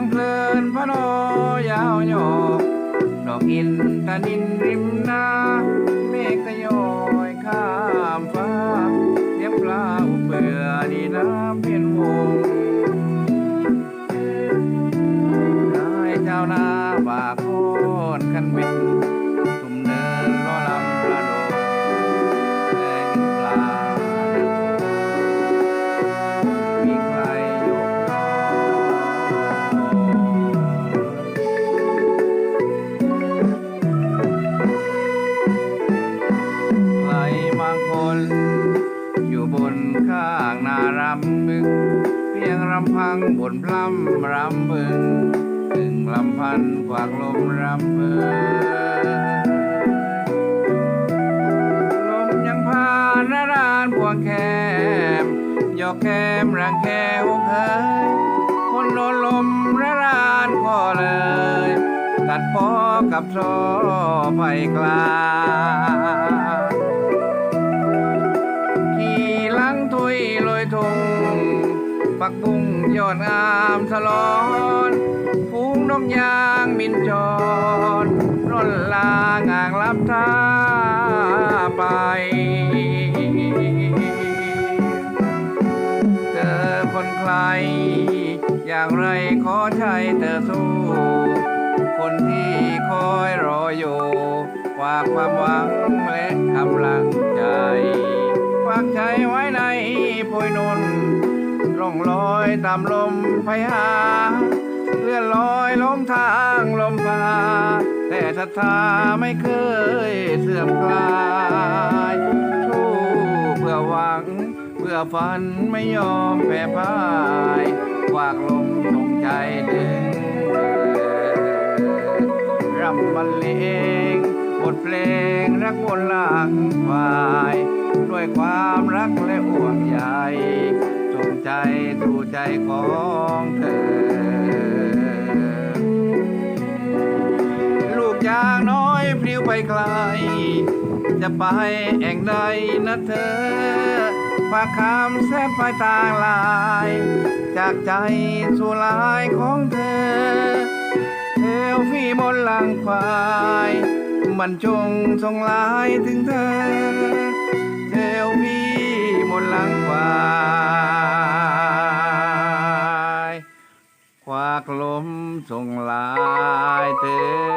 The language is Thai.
ยังเพลินพระนอยาวโยกดอกอินตะนินริมนาเมฆก็โยอยข้ามฟ้าเลี้ยงปลาอุเบื่อดีน้ำเป็นวงนายเจ้านาบากโคนขันบิน อยู่บนข้างนารำบึงเพียงรำพังบนพล่ำรำบึงถึงลำพันกวากลมรำเบอลมยังพานระรานพวงแคมยอกแคมรังแคหกเฮยคนโดนลมระรานพอเลย ตัดพอกับซอไปกลา งขี่หลังทุยลอยทงปักบุ้งยอดงามสลอนฟูงนกยางบินจรร่นลางางลับท่าไปเจอคนใครอย่างไรขอใช้เธอสู้ คนที่คอยรออยู่ฝากความหวังและกำลังใจ ฝากใจไว้ในโพยนุนร่องลอยตามลมพยาเลื่อนลอยล้มทางลมพา แต่ศรัทธาไม่เคยเสื่อมคลายสู้เพื่อหวัง เพื่อฝันไม่ยอมแพ้พ่ายฝากลมลงใจถึงเธอรำบรรเลงบทเพลงรักบนหลังควาย ด้วยความรักและห่วงใยจงใจสู่ใจของเธอ ลูกยางน้อยพลิ้วไปไกล จะไปแอ่งใดนะเธอฝากคำแสนปลายตางลาย จากใจสู่ลายของเธอเทวพี่บนหลังควาย มันจงส่งลายถึงเธอ นหลังควายควักลมส่งลายถึง